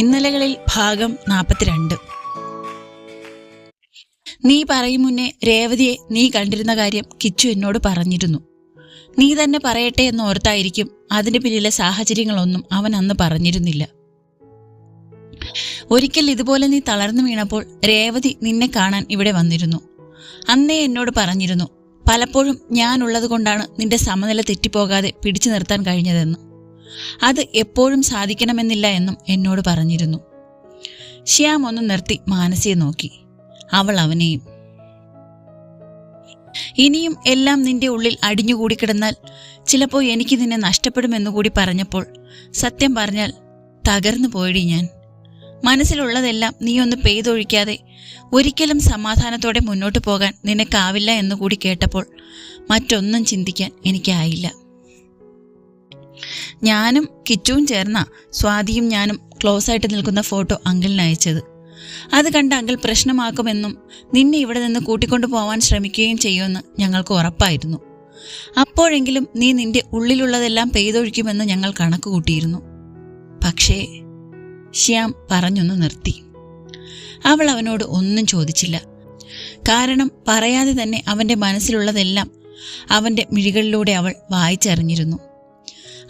ഇന്നലകളിൽ ഭാഗം നാൽപ്പത്തിരണ്ട് നീ പറയും മുന്നേ രേവതിയെ നീ കണ്ടിരുന്ന കാര്യം കിച്ചു എന്നോട് പറഞ്ഞിരുന്നു. നീ തന്നെ പറയട്ടെ എന്ന് ഓർത്തായിരിക്കും അതിന്റെ പിന്നിലെ സാഹചര്യങ്ങളൊന്നും അവൻ അന്ന് പറഞ്ഞിരുന്നില്ല. ഒരിക്കൽ ഇതുപോലെ നീ തളർന്നു വീണപ്പോൾ രേവതി നിന്നെ കാണാൻ ഇവിടെ വന്നിരുന്നു. അന്നേ എന്നോട് പറഞ്ഞിരുന്നു പലപ്പോഴും ഞാനുള്ളത് കൊണ്ടാണ് നിന്റെ സമനില തെറ്റിപ്പോകാതെ പിടിച്ചു നിർത്താൻ കഴിഞ്ഞതെന്ന്. അത് എപ്പോഴും സാധിക്കണമെന്നില്ല എന്നും എന്നോട് പറഞ്ഞിരുന്നു. ശ്യാം ഒന്ന് നിർത്തി മാനസിയെ നോക്കി. അവൾ അവനെയും ഇനിയും എല്ലാം നിന്റെ ഉള്ളിൽ അടിഞ്ഞുകൂടി കിടന്നാൽ ചിലപ്പോൾ എനിക്ക് നിന്നെ നഷ്ടപ്പെടുമെന്നു കൂടി പറഞ്ഞപ്പോൾ സത്യം പറഞ്ഞാൽ തകർന്നു പോയടി ഞാൻ. മനസ്സിലുള്ളതെല്ലാം നീ ഒന്ന് പെയ്തൊഴിക്കാതെ ഒരിക്കലും സമാധാനത്തോടെ മുന്നോട്ട് പോകാൻ നിനക്കാവില്ല എന്നുകൂടി കേട്ടപ്പോൾ മറ്റൊന്നും ചിന്തിക്കാൻ എനിക്കായില്ല. ഞാനും കിറ്റുവും ചേർന്ന സ്വാതിയും ഞാനും ക്ലോസ് ആയിട്ട് നിൽക്കുന്ന ഫോട്ടോ അങ്കിളിന് അയച്ചത്. അത് കണ്ട് അങ്കിൾ പ്രശ്നമാക്കുമെന്നും നിന്നെ ഇവിടെ നിന്ന് കൂട്ടിക്കൊണ്ടു പോവാൻ ശ്രമിക്കുകയും ചെയ്യുമെന്ന് ഞങ്ങൾക്ക് ഉറപ്പായിരുന്നു. അപ്പോഴെങ്കിലും നീ നിന്റെ ഉള്ളിലുള്ളതെല്ലാം പെയ്തൊഴിക്കുമെന്ന് ഞങ്ങൾ കണക്ക് കൂട്ടിയിരുന്നു. പക്ഷേ ശ്യാം പറഞ്ഞൊന്ന് നിർത്തി. അവൾ അവനോട് ഒന്നും ചോദിച്ചില്ല. കാരണം പറയാതെ തന്നെ അവന്റെ മനസ്സിലുള്ളതെല്ലാം അവന്റെ മിഴികളിലൂടെ അവൾ വായിച്ചറിഞ്ഞിരുന്നു.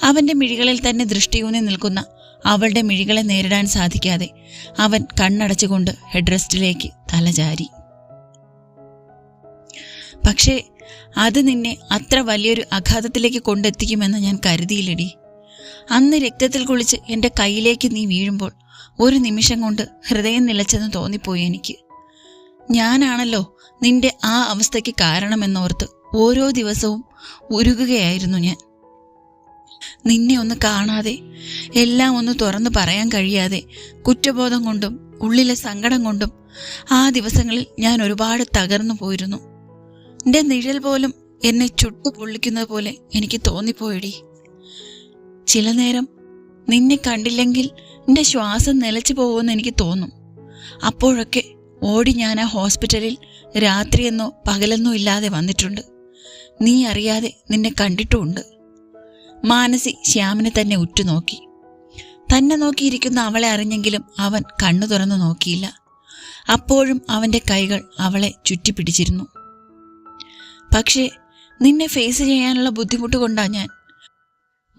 അവന്റെ മിഴികളിൽ തന്നെ ദൃഷ്ടിയൂന്നി നിൽക്കുന്ന അവളുടെ മിഴികളെ നേരിടാൻ സാധിക്കാതെ അവൻ കണ്ണടച്ചുകൊണ്ട് ഹെഡ് തല തലചാരി. പക്ഷേ അത് നിന്നെ അത്ര വലിയൊരു അഘാതത്തിലേക്ക് കൊണ്ടെത്തിക്കുമെന്ന് ഞാൻ കരുതിയില്ലടി. അന്ന് രക്തത്തിൽ കുളിച്ച് എന്റെ കയ്യിലേക്ക് നീ വീഴുമ്പോൾ ഒരു നിമിഷം കൊണ്ട് ഹൃദയം നിലച്ചെന്ന് തോന്നിപ്പോയി എനിക്ക്. ഞാനാണല്ലോ നിന്റെ ആ അവസ്ഥയ്ക്ക് കാരണമെന്നോർത്ത് ഓരോ ദിവസവും ഉരുകുകയായിരുന്നു ഞാൻ. നിന്നെ ഒന്ന് കാണാതെ എല്ലാം ഒന്ന് തുറന്നു പറയാൻ കഴിയാതെ കുറ്റബോധം കൊണ്ടും ഉള്ളിലെ സങ്കടം കൊണ്ടും ആ ദിവസങ്ങളിൽ ഞാൻ ഒരുപാട് തകർന്നു പോയിരുന്നു. എന്റെ നിഴൽ പോലും എന്നെ ചുട്ടു പൊള്ളിക്കുന്നത് പോലെ എനിക്ക് തോന്നിപ്പോയടി. ചില നേരം നിന്നെ കണ്ടില്ലെങ്കിൽ എന്റെ ശ്വാസം നിലച്ചു പോകുമെന്ന് എനിക്ക് തോന്നും. അപ്പോഴൊക്കെ ഓടി ഞാൻ ആ ഹോസ്പിറ്റലിൽ രാത്രിയെന്നോ പകലെന്നോ ഇല്ലാതെ വന്നിട്ടുണ്ട്. നീ അറിയാതെ നിന്നെ കണ്ടിട്ടുമുണ്ട്. മാനസി ശ്യാമിനെ തന്നെ ഉറ്റുനോക്കി. തന്നെ നോക്കിയിരിക്കുന്ന അവളെ അറിഞ്ഞെങ്കിലും അവൻ കണ്ണു തുറന്നു നോക്കിയില്ല. അപ്പോഴും അവന്റെ കൈകൾ അവളെ ചുറ്റിപ്പിടിച്ചിരുന്നു. പക്ഷേ നിന്നെ ഫേസ് ചെയ്യാനുള്ള ബുദ്ധിമുട്ട് കൊണ്ടാ ഞാൻ.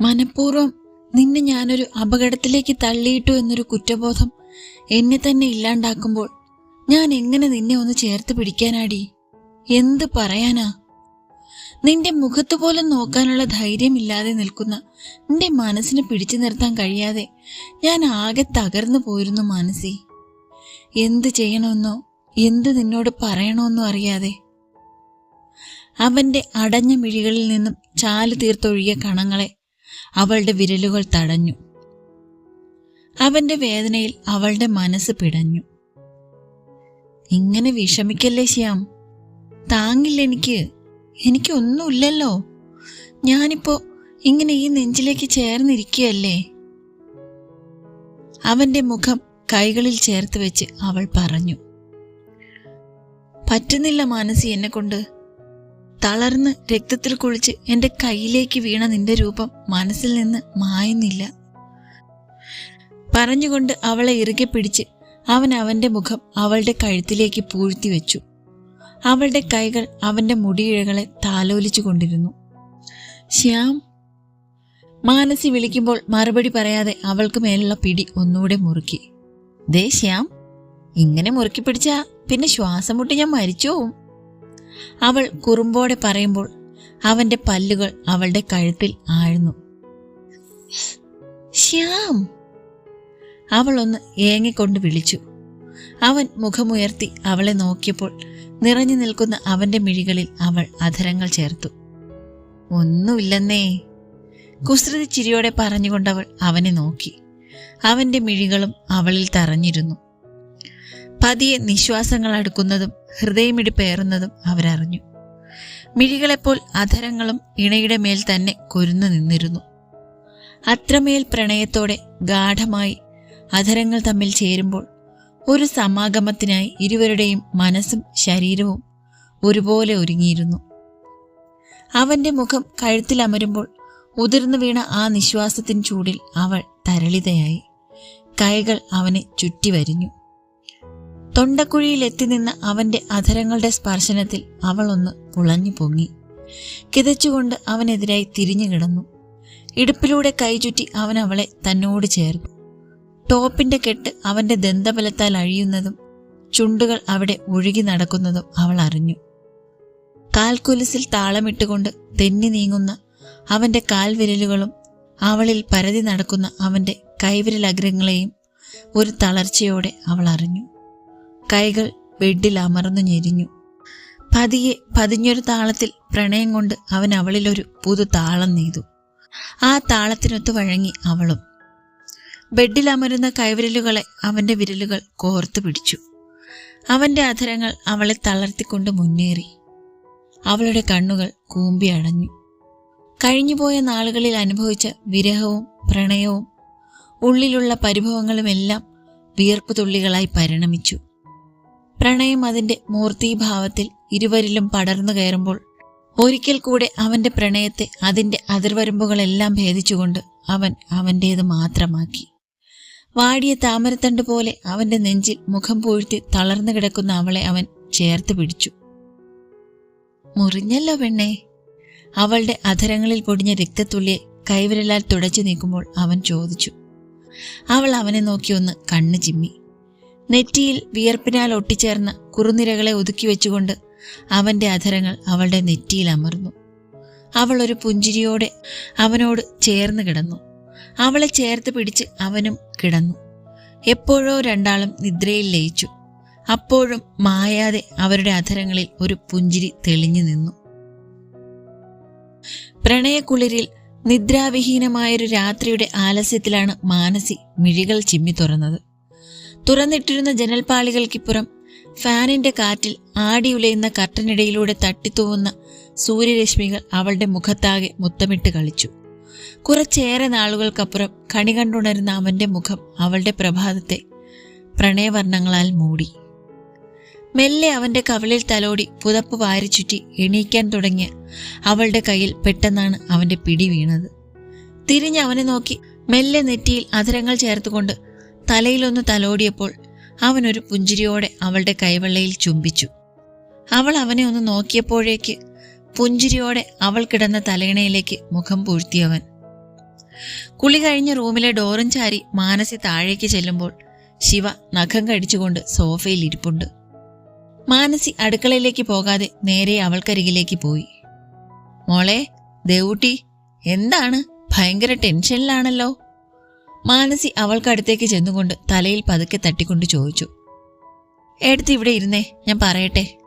മനഃപൂർവം നിന്നെ ഞാനൊരു അപകടത്തിലേക്ക് തള്ളിയിട്ടു എന്നൊരു കുറ്റബോധം എന്നെ തന്നെ ഇല്ലാണ്ടാക്കുമ്പോൾ ഞാൻ എങ്ങനെ നിന്നെ ഒന്ന് ചേർത്ത് പിടിക്കാനാടി? എന്ത് പറയാനാ? നിന്റെ മുഖത്ത് പോലും നോക്കാനുള്ള ധൈര്യമില്ലാതെ നിൽക്കുന്ന നിന്റെ മനസ്സിനെ പിടിച്ചു നിർത്താൻ കഴിയാതെ ഞാൻ ആകെ തകർന്നു പോയിരുന്നു മാനസി. എന്ത് ചെയ്യണമെന്നോ എന്ത് നിന്നോട് പറയണമെന്നോ അറിയാതെ. അവന്റെ അടഞ്ഞ മിഴികളിൽ നിന്നും ചാൽ തീർത്തൊഴുകിയ കണങ്ങളെ അവളുടെ വിരലുകൾ തടഞ്ഞു. അവന്റെ വേദനയിൽ അവളുടെ മനസ്സ് പിടഞ്ഞു. ഇങ്ങനെ വിഷമിക്കല്ലേ ശ്യാം? താങ്ങില്ല എനിക്ക് എനിക്കൊന്നുമില്ലല്ലോ. ഞാനിപ്പോ ഇങ്ങനെ ഈ നെഞ്ചിലേക്ക് ചേർന്നിരിക്കുകയല്ലേ? അവന്റെ മുഖം കൈകളിൽ ചേർത്ത് വെച്ച് അവൾ പറഞ്ഞു. പറ്റുന്നില്ല മാനസി എന്നെ കൊണ്ട് തളർന്ന് രക്തത്തിൽ കുളിച്ച് എന്റെ കയ്യിലേക്ക് വീണ നിന്റെ രൂപം മനസ്സിൽ നിന്ന് മായുന്നില്ല. പറഞ്ഞുകൊണ്ട് അവളെ ഇറുകെ പിടിച്ച് അവൻ അവന്റെ മുഖം അവളുടെ കഴുത്തിലേക്ക് പൂഴ്ത്തി വെച്ചു. അവളുടെ കൈകൾ അവന്റെ മുടിയിഴകളെ താലോലിച്ചു കൊണ്ടിരുന്നു. ശ്യാം മാനസി വിളിക്കുമ്പോൾ മറുപടി പറയാതെ അവൾക്ക് മേലുള്ള പിടി ഒന്നുകൂടെ മുറുക്കി. ദേ ശ്യാം ഇങ്ങനെ മുറുക്കി പിടിച്ചാ പിന്നെ ശ്വാസം മുട്ടി ഞാൻ മരിച്ചോവും അവൾ കുറുമ്പോടെ പറയുമ്പോൾ അവന്റെ പല്ലുകൾ അവളുടെ കഴുത്തിൽ ആഴ്ന്നു. ശ്യാം അവൾ ഒന്ന് ഏങ്ങിക്കൊണ്ട് വിളിച്ചു. അവൻ മുഖമുയർത്തി അവളെ നോക്കിയപ്പോൾ നിറഞ്ഞു നിൽക്കുന്ന അവന്റെ മിഴികളിൽ അവൾ അധരങ്ങൾ ചേർത്തു. ഒന്നുമില്ലെന്നേ കുസൃതി ചിരിയോടെ പറഞ്ഞുകൊണ്ടവൾ അവനെ നോക്കി. അവന്റെ മിഴികളും അവളിൽ തറഞ്ഞിരുന്നു. പതിയെ നിശ്വാസങ്ങൾ അടുക്കുന്നതും ഹൃദയമിടിപ്പേറുന്നതും അവരറിഞ്ഞു. മിഴികളെപ്പോൾ അധരങ്ങളും ഇണയുടെ മേൽ തന്നെ കൊരുന്നു നിന്നിരുന്നു. അത്രമേൽ പ്രണയത്തോടെ ഗാഠമായി അധരങ്ങൾ തമ്മിൽ ചേരുമ്പോൾ ഒരു സമാഗമത്തിനായി ഇരുവരുടെയും മനസ്സും ശരീരവും ഒരുപോലെ ഒരുങ്ങിയിരുന്നു. അവന്റെ മുഖം കഴുത്തിലമരുമ്പോൾ ഉതിർന്നു വീണ ആ നിശ്വാസത്തിൻ ചൂടിൽ അവൾ തരളിതയായി. കൈകൾ അവനെ ചുറ്റി വരിഞ്ഞു. തൊണ്ടക്കുഴിയിൽ എത്തി നിന്ന അവന്റെ അധരങ്ങളുടെ സ്പർശനത്തിൽ അവൾ ഒന്ന് പുളഞ്ഞു പൊങ്ങി. കിതച്ചുകൊണ്ട് അവനെതിരായി തിരിഞ്ഞു കിടന്നു. ഇടുപ്പിലൂടെ കൈചുറ്റി അവൻ അവളെ തന്നോട് ചേർന്നു ടോപ്പിന്റെ കെട്ട് അവന്റെ ദന്തബലത്താൽ അഴിയുന്നതും ചുണ്ടുകൾ അവിടെ ഒഴുകി നടക്കുന്നതും അവൾ അറിഞ്ഞു. കാൽക്കുലിസിൽ താളമിട്ടുകൊണ്ട് തെന്നി നീങ്ങുന്ന അവന്റെ കാൽവിരലുകളും അവളിൽ പരതി നടക്കുന്ന അവന്റെ കൈവിരലഗ്രങ്ങളെയും ഒരു തളർച്ചയോടെ അവൾ അറിഞ്ഞു. കൈകൾ ബെഡിൽ അമർന്നു ഞെരിഞ്ഞു. പതിയെ പതിഞ്ഞൊരു താളത്തിൽ പ്രണയം കൊണ്ട് അവൻ അവളിലൊരു പുതു താളം നെയ്തു. ആ താളത്തിനൊത്ത് വഴങ്ങി അവളും. ബെഡിൽ അമരുന്ന കൈവിരലുകളെ അവന്റെ വിരലുകൾ കോർത്തു പിടിച്ചു. അവന്റെ അധരങ്ങൾ അവളെ തളർത്തിക്കൊണ്ട് മുന്നേറി. അവളുടെ കണ്ണുകൾ കൂമ്പി അടഞ്ഞു കഴിഞ്ഞുപോയ നാളുകളിൽ അനുഭവിച്ച വിരഹവും പ്രണയവും ഉള്ളിലുള്ള പരിഭവങ്ങളുമെല്ലാം വിയർപ്പ് തുള്ളികളായി പരിണമിച്ചു. പ്രണയം അതിന്റെ മൂർത്തീഭാവത്തിൽ ഇരുവരിലും പടർന്നു കയറുമ്പോൾ ഒരിക്കൽ കൂടെ അവന്റെ പ്രണയത്തെ അതിന്റെ അതിർവരമ്പുകളെല്ലാം ഭേദിച്ചുകൊണ്ട് അവൻ അവന്റേത് മാത്രമാക്കി. വാടിയ താമരത്തണ്ട് പോലെ അവന്റെ നെഞ്ചിൽ മുഖം പൂഴ്ത്തി തളർന്നു കിടക്കുന്ന അവളെ അവൻ ചേർത്ത് പിടിച്ചു. മുറിഞ്ഞല്ലോ പെണ്ണേ. അവളുടെ അധരങ്ങളിൽ പൊടിഞ്ഞ രക്തത്തുള്ളിയെ കൈവിരലാൽ തുടച്ചു നീക്കുമ്പോൾ അവൻ ചോദിച്ചു. അവൾ അവനെ നോക്കി ഒന്ന് കണ്ണു ചിമ്മി. നെറ്റിയിൽ വിയർപ്പിനാൽ ഒട്ടിച്ചേർന്ന കുറുനിരകളെ ഒതുക്കി വെച്ചുകൊണ്ട് അവന്റെ അധരങ്ങൾ അവളുടെ നെറ്റിയിൽ അമർന്നു. അവൾ ഒരു പുഞ്ചിരിയോടെ അവനോട് ചേർന്ന് കിടന്നു. അവളെ ചേർത്ത് പിടിച്ച് അവനും കിടന്നു. എപ്പോഴോ രണ്ടാളും നിദ്രയിൽ ലയിച്ചു. അപ്പോഴും മായാതെ അവരുടെ അധരങ്ങളിൽ ഒരു പുഞ്ചിരി തെളിഞ്ഞു നിന്നു. പ്രണയക്കുളിരിൽ നിദ്രാവിഹീനമായൊരു രാത്രിയുടെ ആലസ്യത്തിലാണ് മാനസി മിഴികൾ ചിമ്മി തുറന്നത്. തുറന്നിട്ടിരുന്ന ജനൽപാളികൾക്കിപ്പുറം ഫാനിന്റെ കാറ്റിൽ ആടിയുലയുന്ന കർട്ടനിടയിലൂടെ തട്ടിത്തൂവുന്ന സൂര്യരശ്മികൾ അവളുടെ മുഖത്താകെ മുത്തമിട്ട് കളിച്ചു. കുറച്ചേറെ നാളുകൾക്കപ്പുറം കണി കണ്ടുണരുന്ന അവന്റെ മുഖം അവളുടെ പ്രഭാതത്തെ പ്രണയവർണങ്ങളാൽ മൂടി. മെല്ലെ അവന്റെ കവിളിൽ തലോടി പുതപ്പ് വാരിച്ചുറ്റി എണീക്കാൻ തുടങ്ങിയ അവളുടെ കയ്യിൽ പെട്ടെന്നാണ് അവന്റെ പിടി വീണത്. തിരിഞ്ഞ് അവനെ നോക്കി മെല്ലെ നെറ്റിയിൽ അധരങ്ങൾ ചേർത്തുകൊണ്ട് തലയിലൊന്ന് തലോടിയപ്പോൾ അവനൊരു പുഞ്ചിരിയോടെ അവളുടെ കൈവെള്ളയിൽ ചുംബിച്ചു. അവൾ അവനെ ഒന്ന് നോക്കിയപ്പോഴേക്ക് പുഞ്ചിരിയോടെ അവൾ കിടന്ന തലയിണയിലേക്ക് മുഖം പൂഴ്ത്തിയവൻ കുളി കഴിഞ്ഞ റൂമിലെ ഡോറും ചാരി മാനസി താഴേക്ക് ചെല്ലുമ്പോൾ ശിവ നഖം കടിച്ചുകൊണ്ട് സോഫയിൽ ഇരിപ്പുണ്ട്. മാനസി അടുക്കളയിലേക്ക് പോകാതെ നേരെ അവൾക്കരികിലേക്ക് പോയി. മോളെ ദേവൂട്ടി എന്താണ്? ഭയങ്കര ടെൻഷനിലാണല്ലോ. മാനസി അവൾക്കടുത്തേക്ക് ചെന്നുകൊണ്ട് തലയിൽ പതുക്കെ തട്ടിക്കൊണ്ട് ചോദിച്ചു. എടുത്ത് ഇവിടെ ഇരുന്നേ ഞാൻ പറയട്ടെ.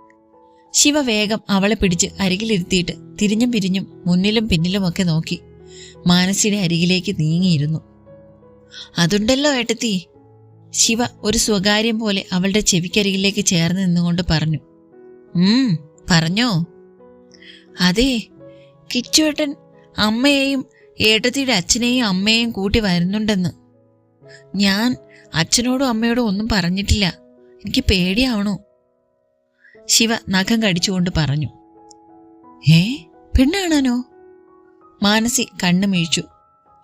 ശിവ വേഗം അവളെ പിടിച്ച് അരികിലിരുത്തിയിട്ട് തിരിഞ്ഞും പിരിഞ്ഞും മുന്നിലും പിന്നിലുമൊക്കെ നോക്കി മാനസിയുടെ അരികിലേക്ക് നീങ്ങിയിരുന്നു. അതുണ്ടല്ലോ ഏട്ടത്തി. ശിവ ഒരു സ്വകാര്യം പോലെ അവളുടെ ചെവിക്കരികിലേക്ക് ചേർന്ന് നിന്നുകൊണ്ട് പറഞ്ഞു. ഉം പറഞ്ഞോ. അതെ കിച്ചുവേട്ടൻ അമ്മയെയും ഏട്ടത്തിയുടെ അച്ഛനെയും അമ്മയെയും കൂട്ടി വരുന്നുണ്ടെന്ന്. ഞാൻ അച്ഛനോടും അമ്മയോടും ഒന്നും പറഞ്ഞിട്ടില്ല. എനിക്ക് പേടിയാവണോ. ശിവ നഖം കടിച്ചുകൊണ്ട് പറഞ്ഞു. ഏ പെണ്ണാണാനോ? മാനസി കണ്ണു വീഴ്ച്ചു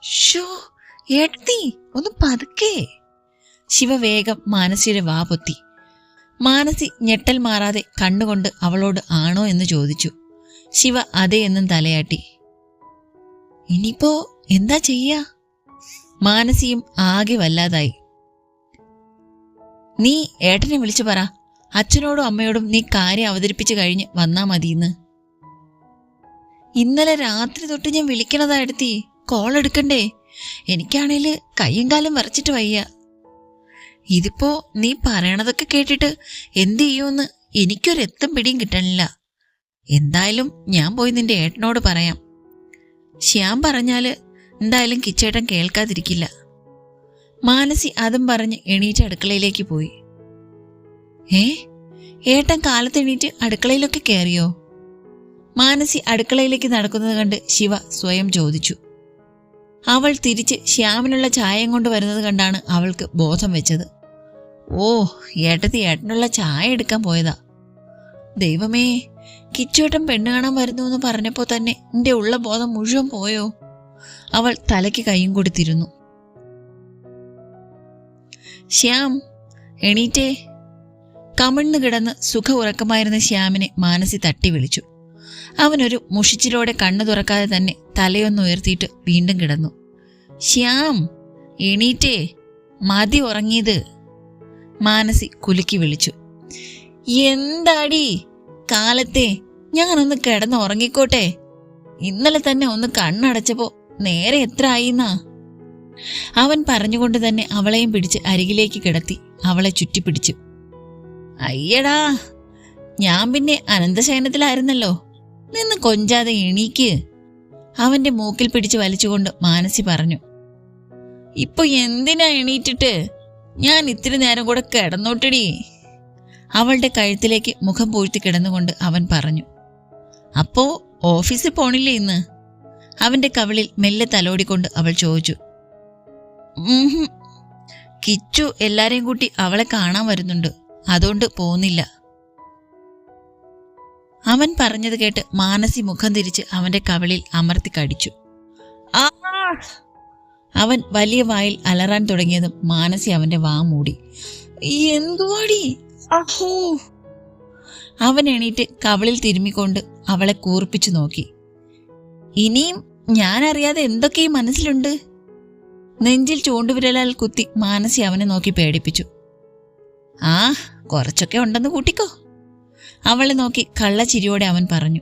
ഷോ എട്ടി ഒന്ന് പതുക്കേ. ശിവ വേഗം മാനസിയുടെ വാ പൊത്തി. മാനസി ഞെട്ടൽ മാറാതെ കണ്ണുകൊണ്ട് അവളോട് ആണോ എന്ന് ചോദിച്ചു. ശിവ അതേ എന്നും തലയാട്ടി. ഇനിയിപ്പോ എന്താ ചെയ്യാ? മാനസിയും ആകെ വല്ലാതായി. നീ ഏട്ടനെ വിളിച്ചു പറ. അച്ഛനോടും അമ്മയോടും നീ കാര്യം അവതരിപ്പിച്ചു കഴിഞ്ഞ് വന്നാ മതിയെന്ന്. ഇന്നലെ രാത്രി തൊട്ട് ഞാൻ വിളിക്കണതാ എടുത്തി. കോൾ എടുക്കണ്ടേ? എനിക്കാണേൽ കയ്യും കാലും വരച്ചിട്ട് വയ്യ. ഇതിപ്പോ നീ പറയണതൊക്കെ കേട്ടിട്ട് എന്ത് ചെയ്യുമെന്ന് എനിക്കൊരെത്തും പിടിയും കിട്ടണില്ല. എന്തായാലും ഞാൻ പോയി നിന്റെ ഏട്ടനോട് പറയാം. ശ്യാം പറഞ്ഞാൽ എന്തായാലും കിച്ചേട്ടൻ കേൾക്കാതിരിക്കില്ല. മാനസി അതും പറഞ്ഞ് എണീറ്റ് അടുക്കളയിലേക്ക് പോയി. ഏ? ഏട്ടൻ കാലത്ത് എണീറ്റ് അടുക്കളയിലൊക്കെ കയറിയോ? മാനസി അടുക്കളയിലേക്ക് നടക്കുന്നത് കണ്ട് ശിവ സ്വയം ചോദിച്ചു. അവൾ തിരിച്ച് ശ്യാമിനുള്ള ചായം കൊണ്ട് വരുന്നത് കണ്ടാണ് അവൾക്ക് ബോധം വെച്ചത്. ഓ ഏട്ടത്തി ഏട്ടനുള്ള ചായ എടുക്കാൻ പോയതാ. ദൈവമേ കിച്ചോട്ടം പെണ്ണ് കാണാൻ വരുന്നു എന്ന് പറഞ്ഞപ്പോൾ തന്നെ എന്റെ ഉള്ള ബോധം മുഴുവൻ പോയോ? അവൾ തലയ്ക്ക് കൈയും കൊടുത്തിരുന്നു. ശ്യാം എണീറ്റേ. കമിഴ്ന്നു കിടന്ന് സുഖ ഉറക്കമായിരുന്ന ശ്യാമിനെ മാനസി തട്ടി വിളിച്ചു. അവനൊരു മുഷിച്ചിലോടെ കണ്ണു തുറക്കാതെ തന്നെ തലയൊന്ന് ഉയർത്തിയിട്ട് വീണ്ടും കിടന്നു. ശ്യാം എണീറ്റേ മതി ഉറങ്ങിയത്. മാനസി കുലുക്കി വിളിച്ചു. എന്താടി കാലത്തെ ഞാനൊന്ന് കിടന്ന് ഉറങ്ങിക്കോട്ടെ. ഇന്നലെ തന്നെ ഒന്ന് കണ്ണടച്ചപ്പോ നേരെ എത്ര ആയിന്നാ? അവൻ പറഞ്ഞുകൊണ്ട് തന്നെ അവളെയും പിടിച്ച് അരികിലേക്ക് കിടത്തി അവളെ ചുറ്റിപ്പിടിച്ചു. അയ്യടാ ഞാൻ പിന്നെ അനന്തശയനത്തിലായിരുന്നല്ലോ. നിന്ന് കൊഞ്ചാതെ എണീക്ക്. അവന്റെ മൂക്കിൽ പിടിച്ച് വലിച്ചുകൊണ്ട് മാനസി പറഞ്ഞു ഇപ്പൊ എന്തിനാ എണീറ്റിട്ട്? ഞാൻ ഇത്തിരി നേരം കൂടെ കിടന്നോട്ടിടി. അവളുടെ കഴുത്തിലേക്ക് മുഖം പൂഴ്ത്തി കിടന്നുകൊണ്ട് അവൻ പറഞ്ഞു അപ്പോ ഓഫീസിൽ പോണില്ലേ ഇന്ന്? അവന്റെ കവിളിൽ മെല്ലെ തലോടിക്കൊണ്ട് അവൾ ചോദിച്ചു കിച്ചു എല്ലാരെയും കൂട്ടി അവളെ കാണാൻ വരുന്നുണ്ട്. അതുകൊണ്ട് പോകുന്നില്ല. അവൻ പറഞ്ഞത് കേട്ട് മാനസി മുഖം തിരിച്ച് അവന്റെ കവിളിൽ അമർത്തി കടിച്ചു. ആ! അവൻ വലിയ വായിൽ അലറാൻ തുടങ്ങിയതും മാനസി അവന്റെ വാ മൂടി. എന്തുവാടി? അവൻ എണീറ്റ് കവിളിൽ തിരുമ്മിക്കൊണ്ട് അവളെ കൂർപ്പിച്ചു നോക്കി. ഇനിയും ഞാൻ അറിയാതെ എന്തൊക്കെ ഈ മനസ്സിലുണ്ട്? നെഞ്ചിൽ ചൂണ്ടുവിരലാൽ കുത്തി മാനസി അവനെ നോക്കി പേടിപ്പിച്ചു. ആ കുറച്ചൊക്കെ ഉണ്ടെന്ന് കൂട്ടിക്കോ. അവളെ നോക്കി കള്ളച്ചിരിയോടെ അവൻ പറഞ്ഞു.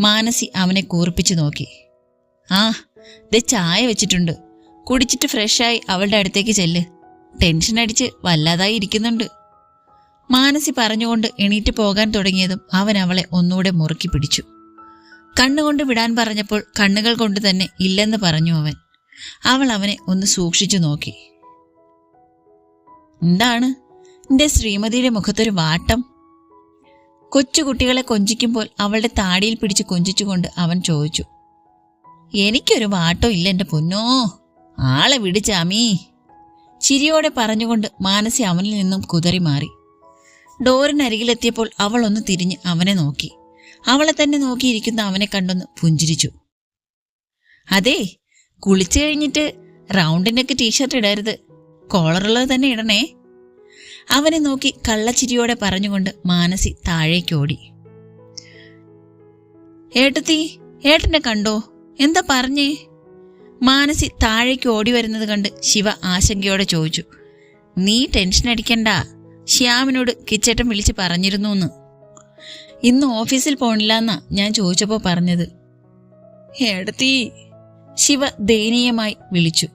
മാനസി അവനെ കൂർപ്പിച്ചു നോക്കി. ആ ദേ ചായ വെച്ചിട്ടുണ്ട്. കുടിച്ചിട്ട് ഫ്രഷായി അവളുടെ അടുത്തേക്ക് ചെല്ല്. ടെൻഷൻ അടിച്ച് വല്ലാതായി ഇരിക്കുന്നുണ്ട്. മാനസി പറഞ്ഞുകൊണ്ട് എണീറ്റ് പോകാൻ തുടങ്ങിയതും അവൻ അവളെ ഒന്നുകൂടെ മുറുക്കി പിടിച്ചു. കണ്ണുകൊണ്ട് വിടാൻ പറഞ്ഞപ്പോൾ കണ്ണുകൾ കൊണ്ട് തന്നെ ഇല്ലെന്ന് പറഞ്ഞു അവൻ. അവൾ അവനെ ഒന്ന് സൂക്ഷിച്ചു നോക്കി. എന്താണ്? എന്റെ ശ്രീമതിയുടെ മുഖത്തൊരു വാട്ടം. കൊച്ചുകുട്ടികളെ കൊഞ്ചിക്കുമ്പോൾ അവളുടെ താടിയിൽ പിടിച്ച് കൊഞ്ചിച്ചുകൊണ്ട് അവൻ ചോദിച്ചു എനിക്കൊരു വാട്ടോ ഇല്ല എന്റെ പൊന്നോ? ആളെ വിടിച്ചാമീ ചിരിയോടെ പറഞ്ഞുകൊണ്ട് മാനസി അവനിൽ നിന്നും കുതറി മാറി. ഡോറിനരികിലെത്തിയപ്പോൾ അവൾ ഒന്ന് തിരിഞ്ഞ് അവനെ നോക്കി. അവളെ തന്നെ നോക്കിയിരിക്കുന്ന അവനെ കണ്ടൊന്ന് പുഞ്ചിരിച്ചു. അതെ കുളിച്ചു കഴിഞ്ഞിട്ട് റൗണ്ടിനൊക്കെ ടീഷർട്ട് ഇടരുത്. കോളറുള്ളത് തന്നെ ഇടണേ. അവനെ നോക്കി കള്ളച്ചിരിയോടെ പറഞ്ഞുകൊണ്ട് മാനസി താഴേക്കോടി. ഏട്ടത്തി ഏട്ടനെ കണ്ടോ? എന്താ പറഞ്ഞേ? മാനസി താഴേക്ക് ഓടി വരുന്നത് കണ്ട് ശിവ ആശങ്കയോടെ ചോദിച്ചു. നീ ടെൻഷൻ അടിക്കണ്ട. ശ്യാമിനോട് കിച്ചേട്ടൻ വിളിച്ച് പറഞ്ഞിരുന്നു എന്ന് ഇന്ന് ഓഫീസിൽ പോണില്ലെന്നാ ഞാൻ ചോദിച്ചപ്പോൾ പറഞ്ഞത്. ഏടത്തി ശിവ ദയനീയമായി വിളിച്ചു.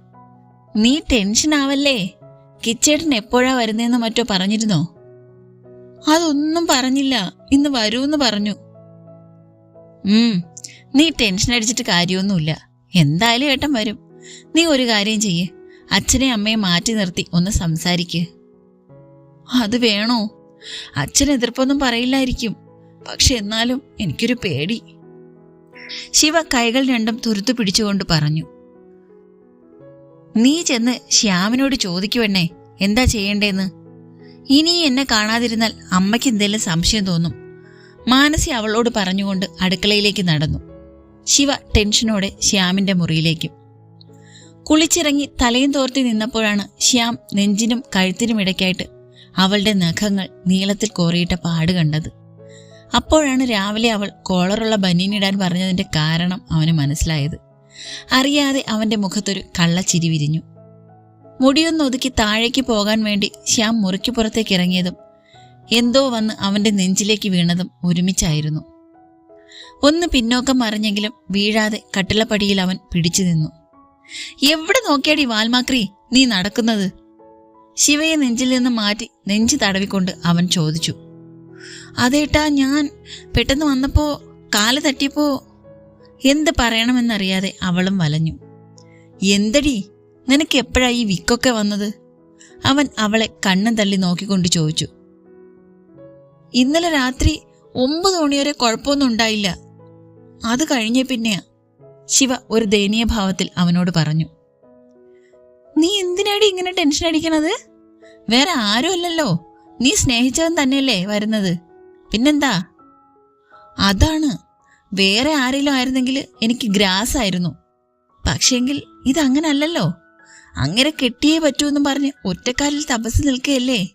നീ ടെൻഷൻ ആവല്ലേ കിച്ചേട്ടൻ എപ്പോഴാ വരുന്നതെന്ന് മറ്റോ പറഞ്ഞിരുന്നോ? അതൊന്നും പറഞ്ഞില്ല. ഇന്ന് വരൂന്ന് പറഞ്ഞു. ഉം നീ ടെൻഷൻ അടിച്ചിട്ട് കാര്യമൊന്നുമില്ല. എന്തായാലും ഏട്ടൻ വരും. നീ ഒരു കാര്യം ചെയ്യ്. അച്ഛനെ അമ്മയെ മാറ്റി നിർത്തി ഒന്ന് സംസാരിക്ക്. അത് വേണോ? അച്ഛൻ എതിർപ്പൊന്നും പറയില്ലായിരിക്കും. പക്ഷെ എന്നാലും എനിക്കൊരു പേടി. ശിവ കൈകൾ രണ്ടും തുരുത്തു പിടിച്ചുകൊണ്ട് പറഞ്ഞു. നീ ചെന്ന് ശ്യാമിനോട് ചോദിക്കുവെണ്ണേ എന്താ ചെയ്യേണ്ടേന്ന്? ഇനി എന്നെ കാണാതിരുന്നാൽ അമ്മയ്ക്ക് എന്തെങ്കിലും സംശയം തോന്നും. മാനസി അവളോട് പറഞ്ഞുകൊണ്ട് അടുക്കളയിലേക്ക് നടന്നു. ശിവ ടെൻഷനോടെ ശ്യാമിന്റെ മുറിയിലേക്കും. കുളിച്ചിറങ്ങി തലയും തോർത്തി നിന്നപ്പോഴാണ് ശ്യാം നെഞ്ചിനും കഴുത്തിനും ഇടയ്ക്കായിട്ട് അവളുടെ നഖങ്ങൾ നീളത്തിൽ കോറിയിട്ട പാട് കണ്ടത്. അപ്പോഴാണ് രാവിലെ അവൾ കോളറുള്ള ബനീനിടാൻ പറഞ്ഞതിന്റെ കാരണം അവന് മനസ്സിലായത്. അറിയാതെ അവന്റെ മുഖത്തൊരു കള്ളച്ചിരി വിരിഞ്ഞു. മുടിയൊന്നൊതുക്കി താഴേക്ക് പോകാൻ വേണ്ടി ശ്യാം മുറിക്ക് പുറത്തേക്ക് ഇറങ്ങിയതും എന്തോ വന്ന് അവന്റെ നെഞ്ചിലേക്ക് വീണതും ഒരുമിച്ചായിരുന്നു. ഒന്ന് പിന്നോക്കം മറിഞ്ഞെങ്കിലും വീഴാതെ കട്ടിളപ്പടിയിൽ അവൻ പിടിച്ചു നിന്നു. എവിടെ നോക്കിയാടി വാൽമാക്രി? നീ നടക്കുന്നത്? ശിവയെ നെഞ്ചിൽ നിന്ന് മാറ്റി നെഞ്ച് തടവിക്കൊണ്ട് അവൻ ചോദിച്ചു. അതേട്ടാ ഞാൻ പെട്ടെന്ന് വന്നപ്പോ കാൽ തട്ടിയപ്പോ എന്ത് പറയണമെന്നറിയാതെ അവളും വലഞ്ഞു. എന്തടി? നിനക്ക് എപ്പോഴാ ഈ വിക്കൊക്കെ വന്നത്? അവൻ അവളെ കണ്ണും തള്ളി നോക്കിക്കൊണ്ട് ചോദിച്ചു. ഇന്നലെ രാത്രി ഒമ്പത് മണിവരെ കുഴപ്പമൊന്നും ഉണ്ടായില്ല. അത് കഴിഞ്ഞ പിന്നെയാ ശിവ ഒരു ദയനീയ ഭാവത്തിൽ അവനോട് പറഞ്ഞു. നീ എന്തിനാടി ഇങ്ങനെ ടെൻഷൻ അടിക്കണത്? വേറെ ആരും അല്ലല്ലോ. നീ സ്നേഹിച്ചവൻ തന്നെയല്ലേ വരുന്നത്. പിന്നെന്താ? അതാണ്. വേറെ ആരെങ്കിലും ആയിരുന്നെങ്കിൽ എനിക്ക് ഗ്രാസ് ആയിരുന്നു. പക്ഷെങ്കിൽ ഇതങ്ങനല്ലല്ലോ. അങ്ങനെ കെട്ടിയേ പറ്റൂ പറ്റൂന്നും പറഞ്ഞ് ഒറ്റക്കാലിൽ തപസ് നിൽക്കുകയല്ലേ?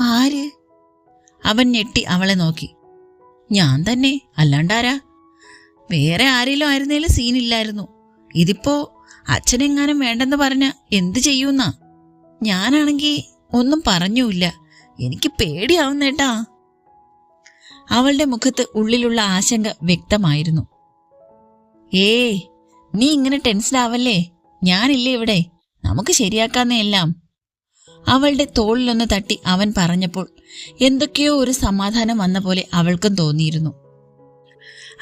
ആര്? അവൻ ഞെട്ടി അവളെ നോക്കി. ഞാൻ തന്നെ അല്ലാണ്ടാരാ? വേറെ ആരെങ്കിലും ആയിരുന്നേലും സീനില്ലായിരുന്നു. ഇതിപ്പോ അച്ഛനെങ്ങാനും വേണ്ടെന്ന് പറഞ്ഞ എന്ത് ചെയ്യൂന്നാ? ഞാനാണെങ്കി ഒന്നും പറഞ്ഞൂല്ല എനിക്ക് പേടിയാവുന്നേട്ടാ. അവളുടെ മുഖത്ത് ഉള്ളിലുള്ള ആശങ്ക വ്യക്തമായിരുന്നു. ഏയ് നീ ഇങ്ങനെ ആവല്ലേ? ഞാനില്ലേ ഇവിടെ? നമുക്ക് ശരിയാക്കാന്നേ എല്ലാം. അവളുടെ തോളിലൊന്ന് തട്ടി അവൻ പറഞ്ഞപ്പോൾ എന്തൊക്കെയോ ഒരു സമാധാനം വന്ന പോലെ അവൾക്കും തോന്നിയിരുന്നു.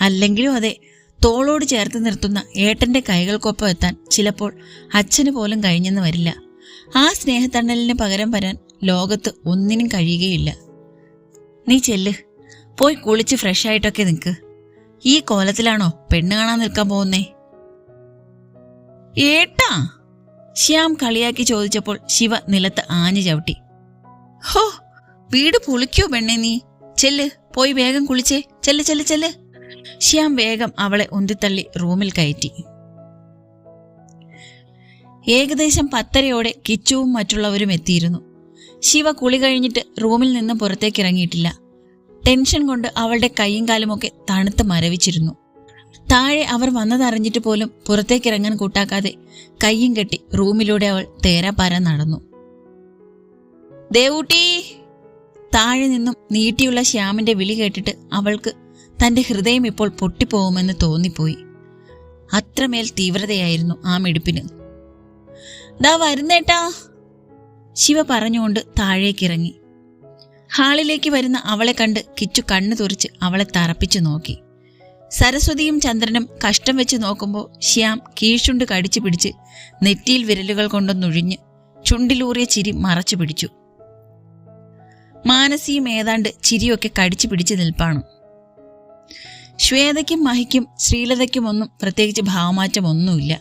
അല്ലെങ്കിലും അതെ തോളോട് ചേർത്ത് നിർത്തുന്ന ഏട്ടന്റെ കൈകൾക്കൊപ്പം എത്താൻ ചിലപ്പോൾ അച്ഛന് പോലും കഴിഞ്ഞെന്ന് വരില്ല. ആ സ്നേഹത്തണ്ണലിന് പകരം വരാൻ ലോകത്ത് ഒന്നിനും കഴിയുകയില്ല. നീ ചെല്ല്. പോയി കുളിച്ച് ഫ്രഷ് ആയിട്ടൊക്കെ നിൽക്ക് ഈ കോലത്തിലാണോ പെണ്ണ് കാണാൻ നിൽക്കാൻ പോകുന്നേ? ഏട്ടാ! ശ്യാം കളിയാക്കി ചോദിച്ചപ്പോൾ ശിവ നിലത്ത് ആഞ്ഞു ചവിട്ടി. ഹോ വീട് പൊളിക്കോ പെണ്ണെ നീ? ചെല്ല് പോയി വേഗം കുളിച്ചേ. ചെല്ല് ചെല്ല് ചെല്ല്. ശ്യാം വേഗം അവളെ ഉന്തിത്തള്ളി റൂമിൽ കയറ്റി. ഏകദേശം പത്തരയോടെ കിച്ചുവും മറ്റുള്ളവരും എത്തിയിരുന്നു. ശിവ കുളി കഴിഞ്ഞിട്ട് റൂമിൽ നിന്ന് പുറത്തേക്ക് ഇറങ്ങിയിട്ടില്ല. ടെൻഷൻ കൊണ്ട് അവളുടെ കൈയും കാലുമൊക്കെ തണുത്ത് മരവിച്ചിരുന്നു. താഴെ അവർ വന്നതറിഞ്ഞിട്ട് പോലും പുറത്തേക്ക് ഇറങ്ങാൻ കൂട്ടാക്കാതെ കൈയും കെട്ടി റൂമിലൂടെ അവൾ തേരാപ്പാര നടന്നു. ദേവൂട്ടി! താഴെ നിന്നും നീട്ടിയുള്ള ശ്യാമിന്റെ വിളി കേട്ടിട്ട് അവൾക്ക് തന്റെ ഹൃദയം ഇപ്പോൾ പൊട്ടിപ്പോകുമെന്ന് തോന്നിപ്പോയി. അത്രമേൽ തീവ്രതയായിരുന്നു ആ മിടുപ്പിന്. ദാ വരുന്നേട്ടാ! ശിവ പറഞ്ഞുകൊണ്ട് താഴേക്കിറങ്ങി. ഹാളിലേക്ക് വരുന്ന അവളെ കണ്ട് കിച്ചു കണ്ണു തുറിച്ച് അവളെ തറപ്പിച്ചു നോക്കി. സരസ്വതിയും ചന്ദ്രനും കഷ്ടം വെച്ച് നോക്കുമ്പോൾ ശ്യാം കീഴ്ചുണ്ട് കടിച്ചു പിടിച്ച് നെറ്റിയിൽ വിരലുകൾ കൊണ്ടൊന്നൊഴിഞ്ഞ് ചുണ്ടിലൂറിയ ചിരി മറച്ചു പിടിച്ചു. മാനസിയും ഏതാണ്ട് ചിരിയൊക്കെ കടിച്ചു പിടിച്ച് നിൽപ്പാണ്. ശ്വേതയ്ക്കും മഹിക്കും ശ്രീലതയ്ക്കുമൊന്നും പ്രത്യേകിച്ച് ഭാവമാറ്റമൊന്നുമില്ല.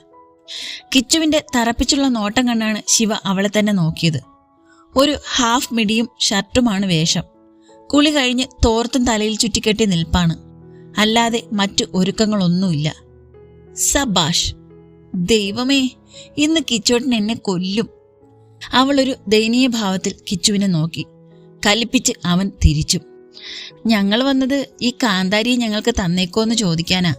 കിച്ചുവിന്റെ തറപ്പിച്ചുള്ള നോട്ടം കണ്ടാണ് ശിവ അവളെ തന്നെ നോക്കിയത്. ഒരു ഹാഫ് മിഡിയും ഷർട്ടുമാണ് വേഷം. കുളി കഴിഞ്ഞ് തോർത്തും തലയിൽ ചുറ്റിക്കെട്ടി നിൽപ്പാണ്. അല്ലാതെ മറ്റു ഒരുക്കങ്ങളൊന്നുമില്ല. സബാഷ് ദൈവമേ ഇന്ന് കിച്ചോട്ടൻ എന്നെ കൊല്ലും. ഒരു ദയനീയ ഭാവത്തിൽ കിച്ചുവിനെ നോക്കി. കലിപ്പിച്ച് അവൻ തിരിച്ചു. ഞങ്ങൾ വന്നത് ഈ കാന്താരിയെ ഞങ്ങൾക്ക് തന്നേക്കോന്ന് ചോദിക്കാനാ.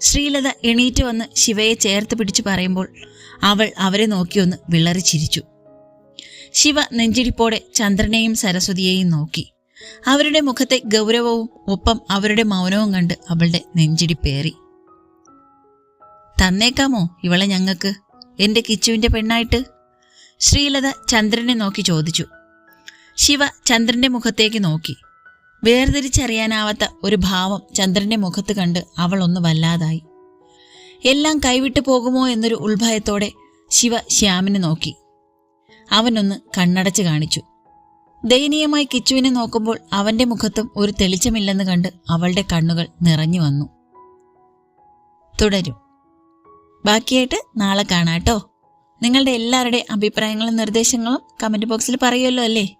ശ്രീലത എണീറ്റ് വന്ന് ശിവയെ ചേർത്ത് പിടിച്ചു പറയുമ്പോൾ അവൾ അവരെ നോക്കിയൊന്ന് വിളറി ചിരിച്ചു ശിവ നെഞ്ചിരിപ്പോടെ ചന്ദ്രനെയും സരസ്വതിയെയും നോക്കി. അവരുടെ മുഖത്തെ ഗൗരവവും ഒപ്പം അവരുടെ മൗനവും കണ്ട് അവളുടെ നെഞ്ചിടിപ്പേറി തന്നേക്കാമോ ഇവളെ ഞങ്ങൾക്ക്? എന്റെ കിച്ചുവിന്റെ പെണ്ണായിട്ട്? ശ്രീലത ചന്ദ്രനെ നോക്കി ചോദിച്ചു. ശിവ ചന്ദ്രന്റെ മുഖത്തേക്ക് നോക്കി. വേർതിരിച്ചറിയാനാവാത്ത ഒരു ഭാവം ചന്ദ്രന്റെ മുഖത്ത് കണ്ട് അവൾ ഒന്ന് വല്ലാതായി. എല്ലാം കൈവിട്ടു പോകുമോ എന്നൊരു ഉത്ഭയത്തോടെ ശിവ ശ്യാമിനെ നോക്കി. അവനൊന്ന് കണ്ണടച്ച് കാണിച്ചു. ദയനീയമായി കിച്ചുവിനെ നോക്കുമ്പോൾ അവന്റെ മുഖത്തും ഒരു തെളിച്ചമില്ലെന്ന് കണ്ട് അവളുടെ കണ്ണുകൾ നിറഞ്ഞു വന്നു. തുടരും. ബാക്കിയായിട്ട് നാളെ കാണാട്ടോ നിങ്ങളുടെ എല്ലാവരുടെയും അഭിപ്രായങ്ങളും നിർദ്ദേശങ്ങളും കമന്റ് ബോക്സിൽ പറയുമല്ലോ അല്ലേ?